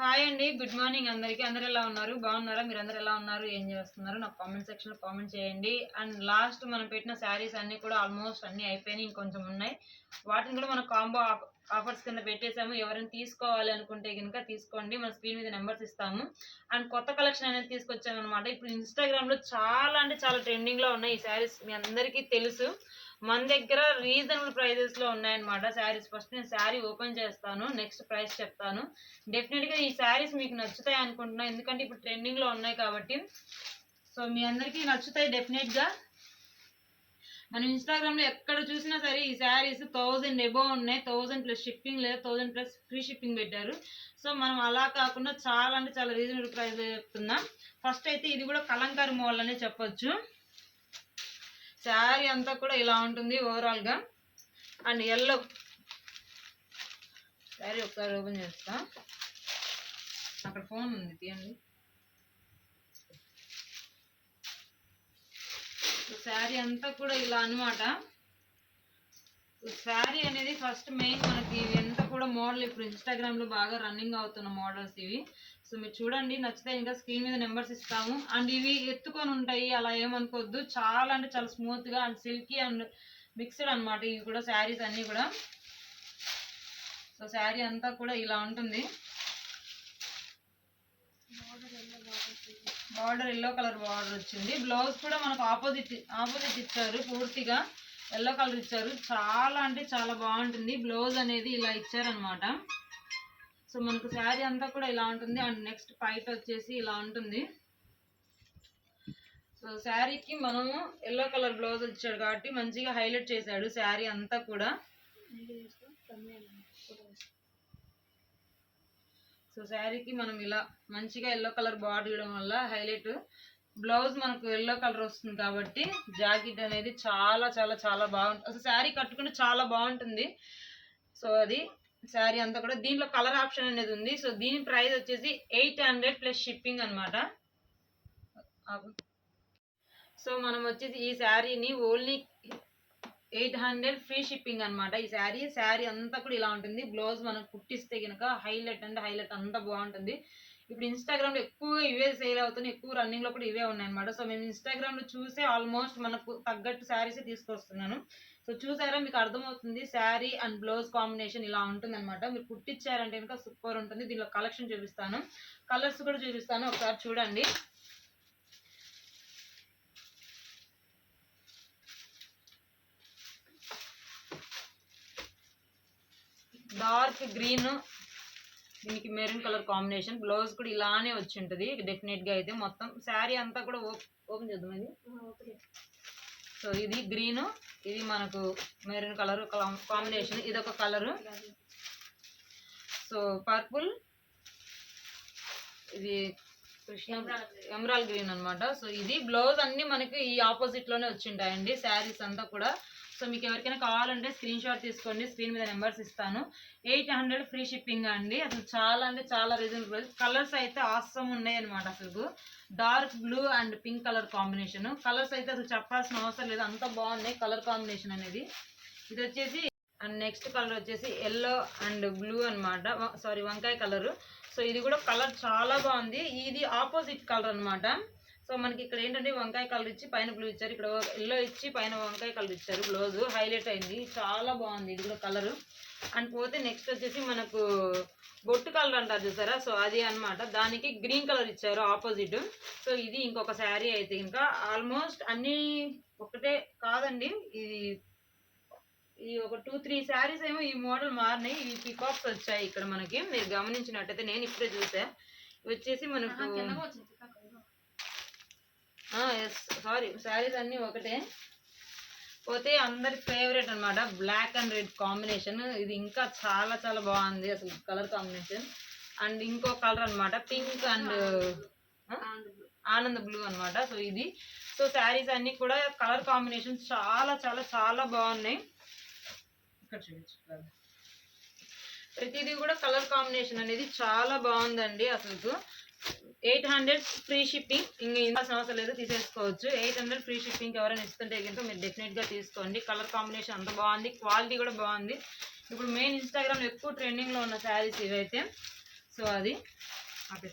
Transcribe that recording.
Hi అండి. Good morning అందరికీ. అందరు ఎలా ఉన్నారు? బాగున్నారా? మీరు అందరు ఎలా ఉన్నారు? ఏం చేస్తున్నారు? నాకు కామెంట్ సెక్షన్లో కామెంట్ చేయండి. అండ్ లాస్ట్ మనం పెట్టిన శారీస్ అన్నీ కూడా ఆల్మోస్ట్ అన్ని అయిపోయినాయి. ఇంకొంచెం ఉన్నాయి. వాటిని కూడా మనం కాంబో ఆఫర్స్ కింద పెట్టేసాము ఎవరైనా తీసుకోవాలనుకుంటే కనుక తీసుకోండి. మన స్క్రీన్ మీద నెంబర్స్ ఇస్తాము. అండ్ కొత్త కలెక్షన్ అనేది తీసుకొచ్చాము అనమాట ఇప్పుడు ఇన్స్టాగ్రామ్లో చాలా అంటే చాలా ట్రెండింగ్లో ఉన్నాయి ఈ శారీస్ మీ అందరికీ తెలుసు. మన దగ్గర రీజనబుల్ ప్రైజెస్లో ఉన్నాయన్నమాట శారీస్ ఫస్ట్ నేను శారీ ఓపెన్ చేస్తాను. నెక్స్ట్ ప్రైస్ చెప్తాను. డెఫినెట్గా ఈ శారీస్ మీకు నచ్చుతాయి అనుకుంటున్నాను ఎందుకంటే ఇప్పుడు ట్రెండింగ్లో ఉన్నాయి కాబట్టి. సో మీ అందరికీ నచ్చుతాయి డెఫినెట్గా. మనం ఇన్స్టాగ్రామ్లో ఎక్కడ చూసినా సరే ఈ శారీస్ థౌజండ్ ఎబో ఉన్నాయి. థౌజండ్ ప్లస్ షిప్పింగ్ లేదా. థౌజండ్ ప్లస్ ఫ్రీ షిప్పింగ్ పెట్టారు. సో మనం అలా కాకుండా చాలా అంటే చాలా రీజనబుల్ ప్రైస్ చెప్తున్నాం. ఫస్ట్ అయితే ఇది కూడా కలంకారీ మోల్ అనే చెప్పొచ్చు. శారీ అంతా కూడా ఇలా ఉంటుంది ఓవరాల్గా. అండ్ ఎల్లో శారీ ఒకసారి ఓపెన్ చేస్తా. అక్కడ ఫోన్ ఉంది తీయండి. శారీ అంతా కూడా ఇలా అనమాట శారీ అనేది ఫస్ట్ మెయిన్ మనకి ఇవి ఎంత కూడా మోడల్ ఇప్పుడు ఇన్స్టాగ్రామ్లో బాగా రన్నింగ్ అవుతున్న మోడల్స్ ఇవి. సో మీరు చూడండి నచ్చితే ఇంకా స్క్రీన్ మీద నెంబర్స్ ఇస్తాము. అండ్ ఇవి ఎత్తుకొని ఉంటాయి అలా ఏమనుకోవద్దు. చాలా అంటే చాలా స్మూత్గా అండ్ సిల్కీ అండ్ మిక్స్డ్ అనమాట ఇవి కూడా శారీస్ అన్నీ కూడా. సో శారీ అంతా కూడా ఇలా ఉంటుంది. బార్డర్ ఎల్లో కలర్ బార్డర్ వచ్చింది. బ్లౌజ్ కూడా మనకు ఆపోజిట్ ఆపోజిట్ ఇచ్చారు పూర్తిగా. ఎల్లో కలర్ ఇచ్చారు. చాలా అంటే చాలా బాగుంటుంది. బ్లౌజ్ అనేది ఇలా ఇచ్చారనమాట సో మనకు శారీ అంతా కూడా ఇలా ఉంటుంది. అండ్ నెక్స్ట్ పైట్ వచ్చేసి ఇలా ఉంటుంది. సో శారీకి మనము ఎల్లో కలర్ బ్లౌజ్ ఇచ్చాడు కాబట్టి మంచిగా హైలైట్ చేశాడు శారీ అంతా కూడా. సో శారీకి మనం ఇలా మంచిగా ఎల్లో కలర్ బార్డర్ ఇవ్వడం వల్ల హైలైట్ బ్లౌజ్ మనకు ఎల్లో కలర్ వస్తుంది కాబట్టి జాకెట్ అనేది చాలా చాలా చాలా బాగుంటుంది. అసలు శారీ కట్టుకుంటే చాలా బాగుంటుంది. సో అది శారీ అంతా కూడా దీంట్లో కలర్ ఆప్షన్ అనేది ఉంది. సో దీని ప్రైస్ వచ్చేసి ఎయిట్ హండ్రెడ్ ప్లస్ షిప్పింగ్ అనమాట సో మనం వచ్చేసి ఈ శారీని only eight hundred free shipping అనమాట ఈ శారీ శారీ అంతా కూడా ఇలా ఉంటుంది. బ్లౌజ్ మనం కుట్టిస్తే కనుక హైలైట్ అంటే హైలైట్ అంతా బాగుంటుంది. ఇప్పుడు ఇన్స్టాగ్రామ్లో ఎక్కువగా ఇవే సేల్ అవుతున్నాయి. ఎక్కువ రన్నింగ్లో కూడా ఇవే ఉన్నాయి అనమాట సో మేము ఇన్స్టాగ్రామ్లో చూసే ఆల్మోస్ట్ మనకు తగ్గట్టు శారీసే తీసుకొస్తున్నాను. సో చూసారా? మీకు అర్థమవుతుంది. శారీ అండ్ బ్లౌజ్ కాంబినేషన్ ఇలా ఉంటుంది అనమాట మీరు కుట్టించారంటే కనుక సూపర్ ఉంటుంది. దీనిలో కలెక్షన్ చూపిస్తాను. కలర్స్ కూడా చూపిస్తాను. ఒకసారి చూడండి. డార్క్ గ్రీన్ దీనికి మెరూన్ కలర్ కాంబినేషన్. బ్లౌజ్ కూడా ఇలానే వచ్చి ఉంటుంది డెఫినెట్గా అయితే మొత్తం శారీ అంతా కూడా ఓపెన్ చేద్దాం ఇది? సో ఇది గ్రీన్ ఇది మనకు మెరూన్ కలర్ కాంబినేషన్. ఇది ఒక కలర్. సో పర్పుల్ ఇది ఎమరాల్ గ్రీన్. అన్నమాట. సో ఇది బ్లౌజ్ అన్ని మనకి ఈ ఆపోజిట్లోనే వచ్చింటాయండి. శారీస్ అంతా కూడా. సో మీకు ఎవరికైనా కావాలంటే స్క్రీన్ షాట్ తీసుకోండి. స్క్రీన్ మీద నెంబర్స్ ఇస్తాను. ఎయిట్ హండ్రెడ్ ఫ్రీ షిప్పింగ్ అండి. అసలు చాలా అంటే చాలా రీజనబుల్ కలర్స్ అయితే ఆసమ్ ఉన్నాయి అనమాట అసలు. Dark blue and pink colour combination colours అయితే అసలు చెప్పాల్సిన అవసరం లేదు. అంత బాగున్నాయి కలర్ కాంబినేషన్ అనేది. ఇది వచ్చేసి అండ్ నెక్స్ట్ కలర్ వచ్చేసి ఎల్లో అండ్ బ్లూ అన్నమాట. సారీ వంకాయ కలర్ సో ఇది కూడా కలర్ చాలా బాగుంది. ఇది ఆపోజిట్ కలర్ అనమాట సో మనకి ఇక్కడ ఏంటంటే వంకాయ కలర్ ఇచ్చి పైన బ్లూ ఇచ్చారు. ఇక్కడ ఎల్లో ఇచ్చి పైన వంకాయ కలర్ ఇచ్చారు. బ్లౌజ్ హైలైట్ అయింది. చాలా బాగుంది ఇది కూడా కలర్. అండ్ పోతే నెక్స్ట్ వచ్చేసి మనకు బొట్టు కలర్ అంటారు చూసారా? సో అది అన్నమాట. దానికి గ్రీన్ కలర్ ఇచ్చారు ఆపోజిట్. సో ఇది ఇంకొక శారీ అయితే ఇంకా ఆల్మోస్ట్ అన్నీ ఒకటే కాదండి. ఇది ఈ ఒక టూ త్రీ శారీస్ ఏమో ఈ మోడల్ మారినాయి. ఈ పికాక్స్ వచ్చాయి ఇక్కడ మనకి. మీరు గమనించినట్టయితే నేను ఇప్పుడే చూసా. వచ్చేసి మనకు ఎస్ సారీ శారీస్ అన్నీ ఒకటే. పోతే అందరి ఫేవరెట్ అన్నమాట. బ్లాక్ అండ్ రెడ్ కాంబినేషన్ ఇది ఇంకా చాలా చాలా బాగుంది అసలు కలర్ కాంబినేషన్ అండ్ ఇంకో కలర్ అన్నమాట. పింక్ అండ్ ఆనంద్ బ్లూ అన్నమాట. సో ఇది. సో శారీస్ అన్ని కూడా కలర్ కాంబినేషన్ చాలా చాలా చాలా బాగున్నాయి. ఇక్కడ చూపించు ప్రతిదీ కూడా కలర్ కాంబినేషన్ అనేది చాలా బాగుందండి అసలు ఎయిట్ హండ్రెడ్ ఫ్రీ షిప్పింగ్ ఇంక ఇవ్వాల్సిన అవసరం లేదు తీసేసుకోవచ్చు. ఎయిట్ హండ్రెడ్ ఫ్రీ షిప్పింగ్ ఎవరైనా ఇస్తుంటే కనుక మీరు డెఫినెట్గా తీసుకోండి. కలర్ కాంబినేషన్ అంత బాగుంది క్వాలిటీ కూడా బాగుంది. ఇప్పుడు మెయిన్ ఇన్స్టాగ్రామ్లో ఎక్కువ ట్రెండింగ్లో ఉన్న శారీస్ ఇవైతే సో అది అదే.